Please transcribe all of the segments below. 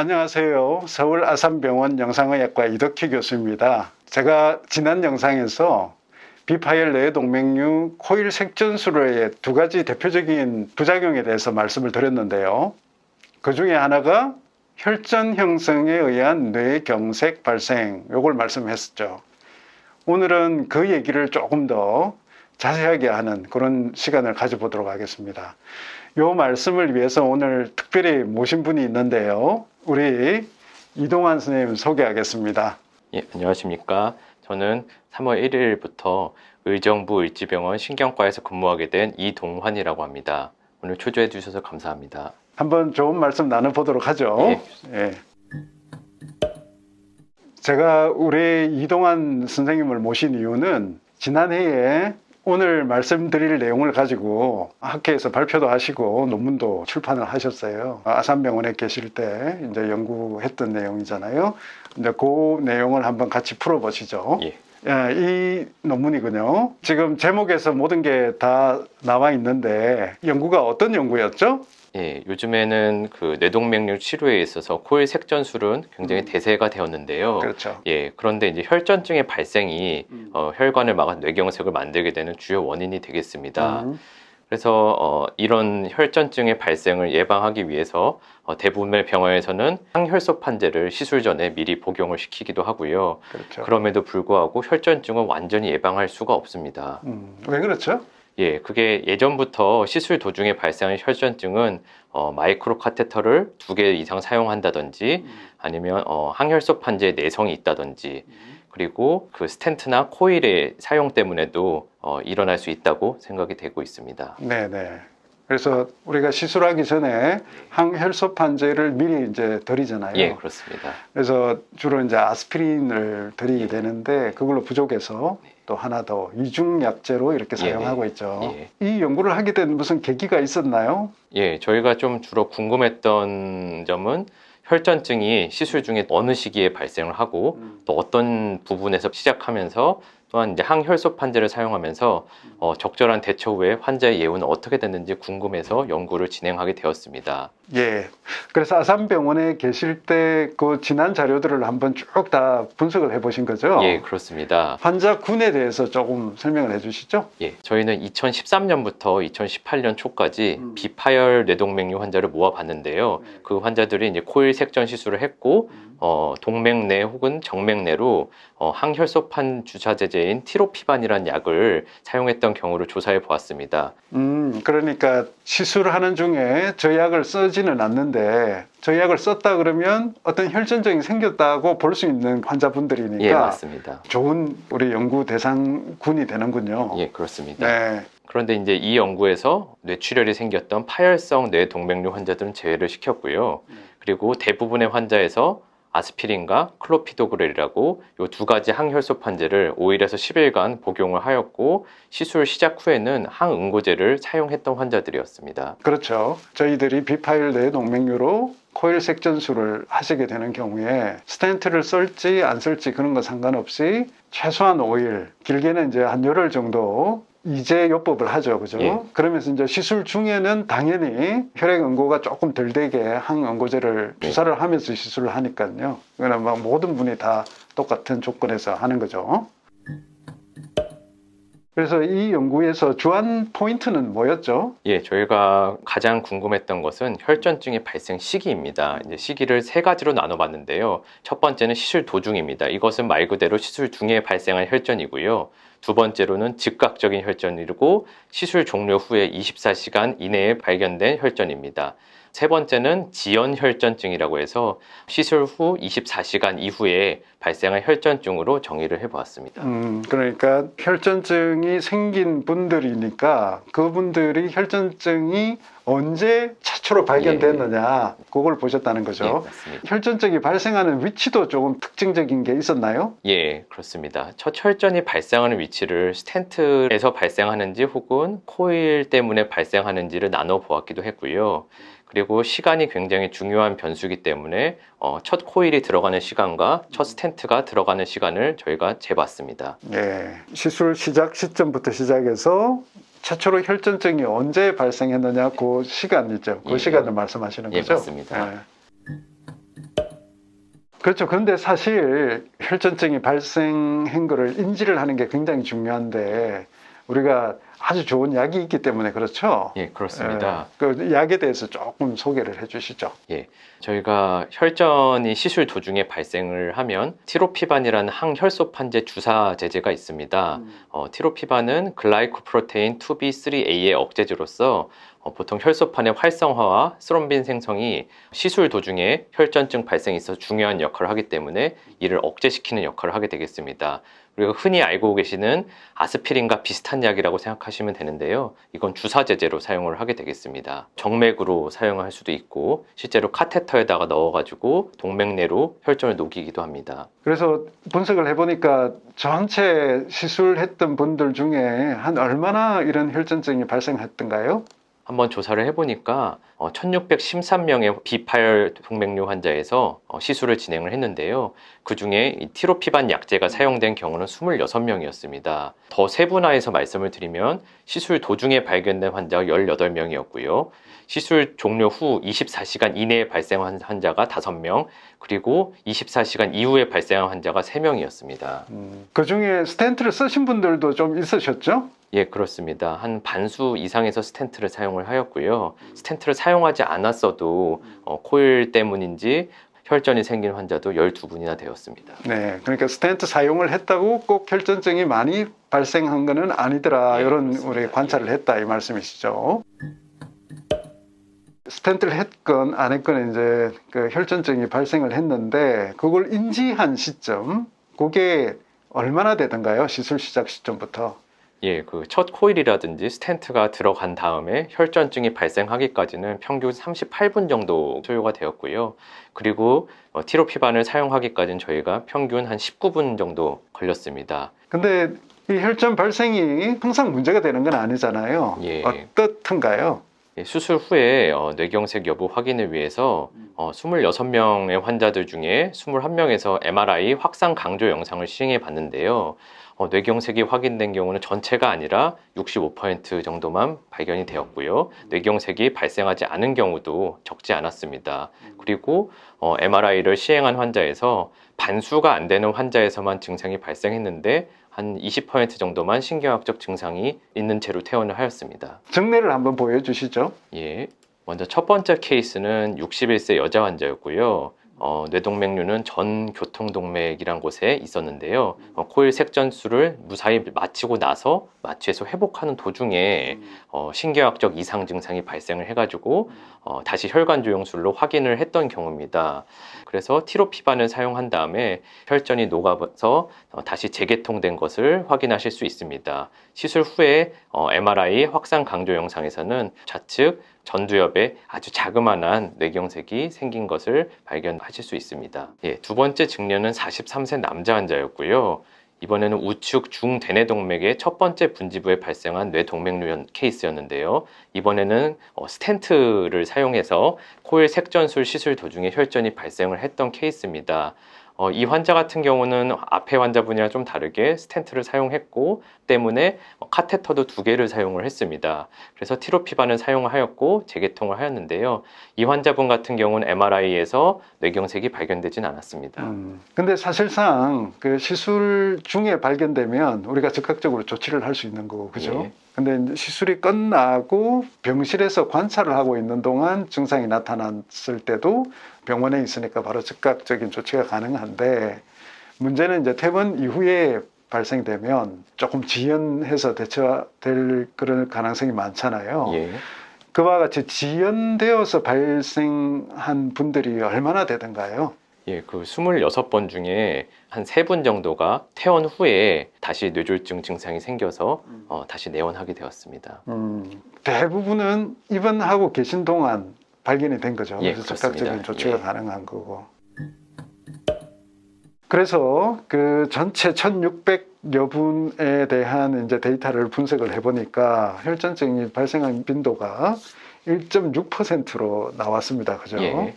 안녕하세요. 서울 아산병원 영상의학과 이덕희 교수입니다. 제가 지난 영상에서 비파열 뇌동맥류 코일 색전술의 두 가지 대표적인 부작용에 대해서 말씀을 드렸는데요. 그 중에 하나가 혈전 형성에 의한 뇌경색 발생, 요걸 말씀했었죠. 오늘은 그 얘기를 조금 더 자세하게 하는 그런 시간을 가져보도록 하겠습니다. 요 말씀을 위해서 오늘 특별히 모신 분이 있는데요. 우리 이동환 선생님 소개하겠습니다. 예, 안녕하십니까. 저는 3월 1일부터 의정부 을지병원 신경과에서 근무하게 된 이동환이라고 합니다. 오늘 초대해 주셔서 감사합니다. 한번 좋은 말씀 나눠보도록 하죠. 예. 예. 제가 우리 이동환 선생님을 모신 이유는 지난해에 오늘 말씀드릴 내용을 가지고 학회에서 발표도 하시고 논문도 출판을 하셨어요. 아산병원에 계실 때 이제 연구했던 내용이잖아요. 이제 그 내용을 한번 같이 풀어보시죠. 예. 예, 이 논문이군요. 지금 제목에서 모든 게 다 나와 있는데 연구가 어떤 연구였죠? 예, 요즘에는 그 뇌동맥류 치료에 있어서 코일 색전술은 굉장히 음. 대세가 되었는데요. 그렇죠. 예, 그런데 이제 혈전증의 발생이 음. 어, 혈관을 막아 뇌경색을 만들게 되는 주요 원인이 되겠습니다. 음. 그래서 어, 이런 혈전증의 발생을 예방하기 위해서 어, 대부분의 병원에서는 항혈소 판제를 시술 전에 미리 복용을 시키기도 하고요. 그렇죠. 그럼에도 불구하고 혈전증은 완전히 예방할 수가 없습니다. 음, 왜 그렇죠? 예, 그게 예전부터 시술 도중에 발생한 혈전증은 어, 마이크로 카테터를 두 개 이상 사용한다든지 아니면 어, 항혈소 판제에 내성이 있다든지 그리고 그 스텐트나 코일의 사용 때문에도 어, 일어날 수 있다고 생각이 되고 있습니다. 네 네. 그래서 우리가 시술하기 전에 항혈소 판제를 미리 이제 드리잖아요. 예, 그렇습니다. 그래서 주로 이제 아스피린을 드리게 되는데 그걸로 부족해서 또 하나 더 이중약제로 이렇게 예, 사용하고 네. 있죠. 예. 이 연구를 하게 된 무슨 계기가 있었나요? 예, 저희가 좀 주로 궁금했던 점은 혈전증이 시술 중에 어느 시기에 발생을 하고 또 어떤 부분에서 시작하면서 또한 이제 항혈소 판제를 사용하면서 어, 적절한 대처 후에 환자의 예후는 어떻게 됐는지 궁금해서 연구를 진행하게 되었습니다. 예. 그래서 아산병원에 계실 때 그 지난 자료들을 한번 쭉 다 분석을 해 보신 거죠? 예, 그렇습니다. 환자 군에 대해서 조금 설명을 해 주시죠. 예, 저희는 2013년부터 2018년 초까지 음. 비파열 뇌동맥류 환자를 모아봤는데요. 그 환자들이 이제 코일 색전 시술을 했고 어, 동맥내 혹은 정맥내로 어, 항혈소판 주사 제제인 티로피반이라는 약을 사용했던 경우를 조사해 보았습니다. 음, 그러니까 시술하는 중에 저 약을 쓰지 는 않는데 저 약을 썼다 그러면 어떤 혈전증이 생겼다고 볼 수 있는 환자분들이니까 예, 맞습니다. 좋은 우리 연구 대상군이 되는군요. 예, 그렇습니다. 네. 그런데 이제 이 연구에서 뇌출혈이 생겼던 파열성 뇌동맥류 환자들은 제외를 시켰고요. 그리고 대부분의 환자에서 아스피린과 클로피도그렐이라고 이 두 가지 항혈소 판제를 5일에서 10일간 복용을 하였고 시술 시작 후에는 항응고제를 사용했던 환자들이었습니다. 그렇죠. 저희들이 비파일 뇌동맥류로 코일 색전술을 하시게 되는 경우에 스텐트를 쓸지 안 쓸지 그런 거 상관없이 최소한 5일, 길게는 이제 한 열흘 정도 이제 요법을 하죠. 그죠? 예. 그러면서 이제 시술 중에는 당연히 혈액 응고가 조금 덜 되게 항응고제를 예. 주사를 하면서 시술을 하니까요. 그거는 막 모든 분이 다 똑같은 조건에서 하는 거죠. 그래서 이 연구에서 주한 포인트는 뭐였죠? 예, 저희가 가장 궁금했던 것은 혈전증의 발생 시기입니다. 이제 시기를 세 가지로 나눠봤는데요. 첫 번째는 시술 도중입니다. 이것은 말 그대로 시술 중에 발생한 혈전이고요. 두 번째로는 즉각적인 혈전이고 시술 종료 후에 24시간 이내에 발견된 혈전입니다. 세 번째는 지연 혈전증이라고 해서 시술 후 24시간 이후에 발생한 혈전증으로 정의를 해보았습니다. 음, 그러니까 혈전증이 생긴 분들이니까 그분들이 혈전증이 언제 최초로 발견됐느냐 그걸 보셨다는 예, 거죠. 맞습니다. 혈전증이 발생하는 위치도 조금 특징적인 게 있었나요? 예, 그렇습니다. 첫 혈전이 발생하는 위치를 스텐트에서 발생하는지 혹은 코일 때문에 발생하는지를 나눠 보았기도 했고요. 그리고 시간이 굉장히 중요한 변수이기 때문에 어, 첫 코일이 들어가는 시간과 첫 스텐트가 들어가는 시간을 저희가 재봤습니다. 예, 시술 시작 시점부터 시작해서 최초로 혈전증이 언제 발생했느냐 그 시간이죠. 그 예, 시간을 말씀하시는 예, 거죠. 맞습니다. 예. 그렇죠. 그런데 사실 혈전증이 발생한 거를 인지를 하는 게 굉장히 중요한데 우리가 아주 좋은 약이 있기 때문에 그렇죠. 예, 그렇습니다. 예, 그 약에 대해서 조금 소개를 해주시죠. 저희가 혈전이 시술 도중에 발생을 하면 티로피반이라는 항혈소판제 주사 제제가 있습니다. 어, 티로피반은 글라이코프로테인 2B3A의 억제제로서 어, 보통 혈소판의 활성화와 스롬빈 생성이 시술 도중에 혈전증 발생에 있어 중요한 역할을 하기 때문에 이를 억제시키는 역할을 하게 되겠습니다. 그리고 흔히 알고 계시는 아스피린과 비슷한 약이라고 생각하시면 되는데요. 이건 주사 제제로 사용을 하게 되겠습니다. 정맥으로 사용할 수도 있고 실제로 카테터에다가 넣어가지고 동맥내로 혈전을 녹이기도 합니다. 그래서 분석을 해보니까 전체 시술했던 분들 중에 한 얼마나 이런 혈전증이 발생했던가요? 한번 조사를 해보니까 어, 1613명의 비파열 동맥류 환자에서 어, 시술을 진행을 했는데요. 그 중에 이 티로피반 약제가 사용된 경우는 26명이었습니다. 더 세분화해서 말씀을 드리면 시술 도중에 발견된 환자가 18명이었고요. 시술 종료 후 24시간 이내에 발생한 환자가 5명, 그리고 24시간 이후에 발생한 환자가 3명이었습니다. 그 중에 스텐트를 쓰신 분들도 좀 있으셨죠? 예, 그렇습니다. 한 반수 이상에서 스텐트를 사용을 하였고요. 스텐트를 사용하지 않았어도 어, 코일 때문인지 혈전이 생긴 환자도 12분이나 되었습니다. 네, 그러니까 스텐트 사용을 했다고 꼭 혈전증이 많이 발생한 것은 아니더라 네, 이런 그렇습니다. 우리 관찰을 했다 이 말씀이시죠. 스텐트를 했건 안 했건 이제 그 혈전증이 발생을 했는데 그걸 인지한 시점 그게 얼마나 되던가요? 시술 시작 시점부터. 예, 그 첫 코일이라든지 스텐트가 들어간 다음에 혈전증이 발생하기까지는 평균 38분 정도 소요가 되었고요. 그리고 어, 티로피반을 사용하기까지는 저희가 평균 한 19분 정도 걸렸습니다. 근데 이 혈전 발생이 항상 문제가 되는 건 아니잖아요. 예. 어떻든가요? 예, 수술 후에 어, 뇌경색 여부 확인을 위해서 어, 26명의 환자들 중에 21명에서 MRI 확산 강조 영상을 시행해 봤는데요. 어, 뇌경색이 확인된 경우는 전체가 아니라 65% 정도만 발견이 되었고요. 뇌경색이 발생하지 않은 경우도 적지 않았습니다. 그리고 어, MRI를 시행한 환자에서 반수가 안 되는 환자에서만 증상이 발생했는데 한 20% 정도만 신경학적 증상이 있는 채로 퇴원을 하였습니다. 정례를 한번 보여주시죠. 예. 먼저 첫 번째 케이스는 61세 여자 환자였고요. 어, 뇌동맥류는 전 교통동맥이란 곳에 있었는데요. 어, 코일 색전술을 무사히 마치고 나서 마취해서 회복하는 도중에 어, 신경학적 이상 증상이 발생을 해가지고 어, 다시 혈관 조영술로 확인을 했던 경우입니다. 그래서 티로피반을 사용한 다음에 혈전이 녹아서 어, 다시 재개통된 것을 확인하실 수 있습니다. 시술 후에 어, MRI 확산 강조 영상에서는 좌측 전두엽에 아주 자그마한 뇌경색이 생긴 것을 발견하실 수 있습니다. 예, 두 번째 증례는 43세 남자 환자였고요. 이번에는 우측 중대뇌 동맥의 첫 번째 분지부에 발생한 뇌동맥류 케이스였는데요. 이번에는 어, 스텐트를 사용해서 코일 색전술 시술 도중에 혈전이 발생을 했던 케이스입니다. 어, 이 환자 같은 경우는 앞에 환자분이랑 좀 다르게 스텐트를 사용했고 때문에 어, 카테터도 두 개를 사용을 했습니다. 그래서 티로피반을 사용하였고 재개통을 하였는데요. 이 환자분 같은 경우는 MRI에서 뇌경색이 발견되진 않았습니다. 음, 근데 사실상 그 시술 중에 발견되면 우리가 즉각적으로 조치를 할 수 있는 거고, 그죠? 예. 근데 시술이 끝나고 병실에서 관찰을 하고 있는 동안 증상이 나타났을 때도 병원에 있으니까 바로 즉각적인 조치가 가능한데 문제는 이제 퇴원 이후에 발생되면 조금 지연해서 대처될 그런 가능성이 많잖아요. 예. 그와 같이 지연되어서 발생한 분들이 얼마나 되던가요? 예, 그 26번 중에 한 세 분 정도가 퇴원 후에 다시 뇌졸중 증상이 생겨서 어, 다시 내원하게 되었습니다. 음, 대부분은 입원하고 계신 동안 발견이 된 거죠. 예, 그래서 그렇습니다. 즉각적인 조치가 예. 가능한 거고. 그래서 그 전체 1,600여 분에 대한 이제 데이터를 분석을 해보니까 혈전증이 발생한 빈도가 1.6%로 나왔습니다. 그죠? 예.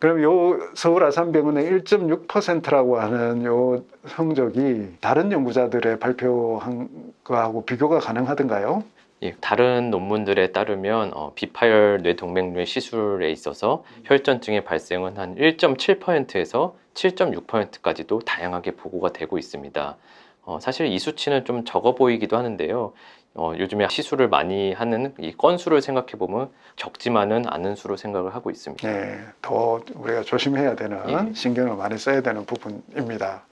그럼 요 서울 아산병원의 1.6%라고 하는 요 성적이 다른 연구자들의 발표한 거하고 비교가 가능하던가요? 예, 다른 논문들에 따르면 어, 비파열 뇌동맥류의 시술에 있어서 혈전증의 발생은 한 1.7%에서 7.6%까지도 다양하게 보고가 되고 있습니다. 어, 사실 이 수치는 좀 적어 보이기도 하는데요. 어, 요즘에 시술을 많이 하는 이 건수를 생각해 보면 적지만은 않은 수로 생각을 하고 있습니다. 예, 더 우리가 조심해야 되는 예. 신경을 많이 써야 되는 부분입니다.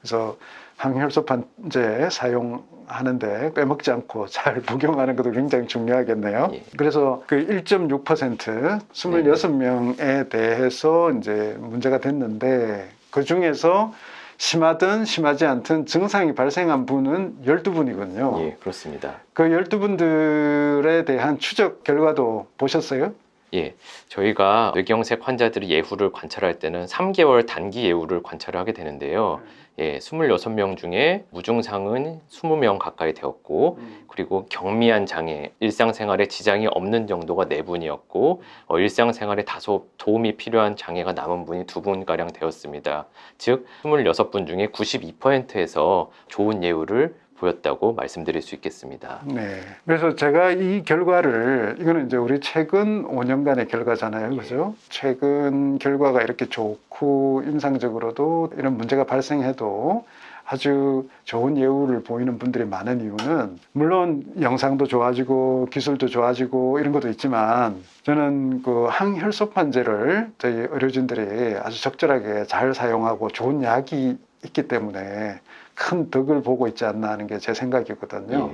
그래서 항혈소판제 사용하는데 빼먹지 않고 잘 복용하는 것도 굉장히 중요하겠네요. 예. 그래서 그 1.6% 26명에 대해서 이제 문제가 됐는데 그 중에서 심하든 심하지 않든 증상이 발생한 분은 12분이거든요. 예, 그렇습니다. 그 12분들에 대한 추적 결과도 보셨어요? 예, 저희가 뇌경색 환자들의 예후를 관찰할 때는 3개월 단기 예후를 관찰을 하게 되는데요. 예, 26명 중에 무증상은 20명 가까이 되었고, 그리고 경미한 장애, 일상생활에 지장이 없는 정도가 4분이었고, 어, 일상생활에 다소 도움이 필요한 장애가 남은 분이 2분가량 되었습니다. 즉, 26분 중에 92%에서 좋은 예후를 보였다고 말씀드릴 수 있겠습니다. 네. 그래서 제가 이 결과를 이거는 이제 우리 최근 5년간의 결과잖아요. 예. 그죠? 최근 결과가 이렇게 좋고 임상적으로도 이런 문제가 발생해도 아주 좋은 예우를 보이는 분들이 많은 이유는 물론 영상도 좋아지고 기술도 좋아지고 이런 것도 있지만 저는 그 항혈소판제를 저희 의료진들이 아주 적절하게 잘 사용하고 좋은 약이 있기 때문에 큰 덕을 보고 있지 않나 하는 게 제 생각이거든요.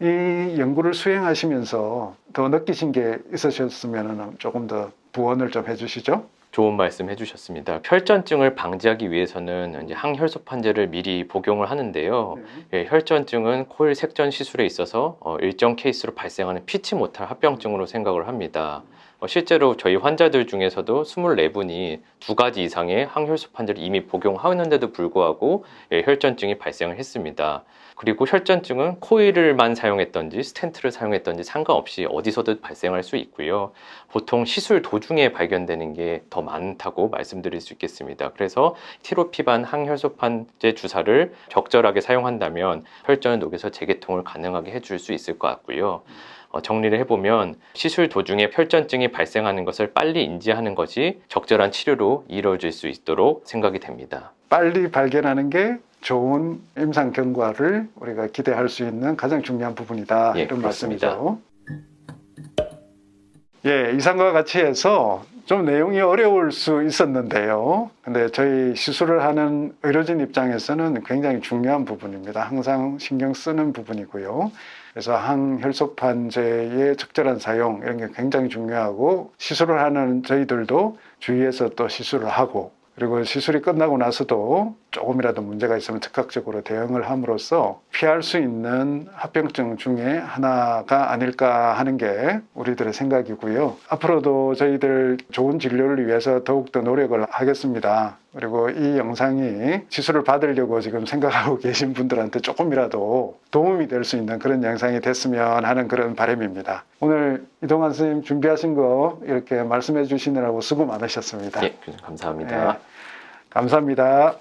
예. 이 연구를 수행하시면서 더 느끼신 게 있으셨으면 조금 더 부언을 좀 해주시죠. 좋은 말씀 해주셨습니다. 혈전증을 방지하기 위해서는 이제 항혈소판제를 미리 복용을 하는데요. 예, 혈전증은 코일 색전 시술에 있어서 어, 일정 케이스로 발생하는 피치 못할 합병증으로 생각을 합니다. 어, 실제로 저희 환자들 중에서도 24분이 두 가지 이상의 항혈소판제를 이미 복용하는데도 불구하고 예, 혈전증이 발생을 했습니다. 그리고 혈전증은 코일을만 사용했던지 스텐트를 사용했던지 상관없이 어디서든 발생할 수 있고요. 보통 시술 도중에 발견되는 게 더 많다고 말씀드릴 수 있겠습니다. 그래서 티로피반 항혈소판제 주사를 적절하게 사용한다면 혈전을 녹여서 재개통을 가능하게 해줄 수 있을 것 같고요. 어, 정리를 해보면 시술 도중에 혈전증이 발생하는 것을 빨리 인지하는 것이 적절한 치료로 이루어질 수 있도록 생각이 됩니다. 빨리 발견하는 게 좋은 임상 경과를 우리가 기대할 수 있는 가장 중요한 부분이다 예, 이런 그렇습니다. 말씀이죠. 예, 이상과 같이 해서 좀 내용이 어려울 수 있었는데요. 근데 저희 시술을 하는 의료진 입장에서는 굉장히 중요한 부분입니다. 항상 신경 쓰는 부분이고요. 그래서 항혈소판제의 적절한 사용 이런 게 굉장히 중요하고 시술을 하는 저희들도 주의해서 또 시술을 하고 그리고 시술이 끝나고 나서도 조금이라도 문제가 있으면 즉각적으로 대응을 함으로써 피할 수 있는 합병증 중에 하나가 아닐까 하는 게 우리들의 생각이고요. 앞으로도 저희들 좋은 진료를 위해서 더욱더 노력을 하겠습니다. 그리고 이 영상이 시술을 받으려고 지금 생각하고 계신 분들한테 조금이라도 도움이 될 수 있는 그런 영상이 됐으면 하는 그런 바람입니다. 오늘 이동환 선생님 준비하신 거 이렇게 말씀해 주시느라고 수고 많으셨습니다. 예, 감사합니다. 네, 감사합니다.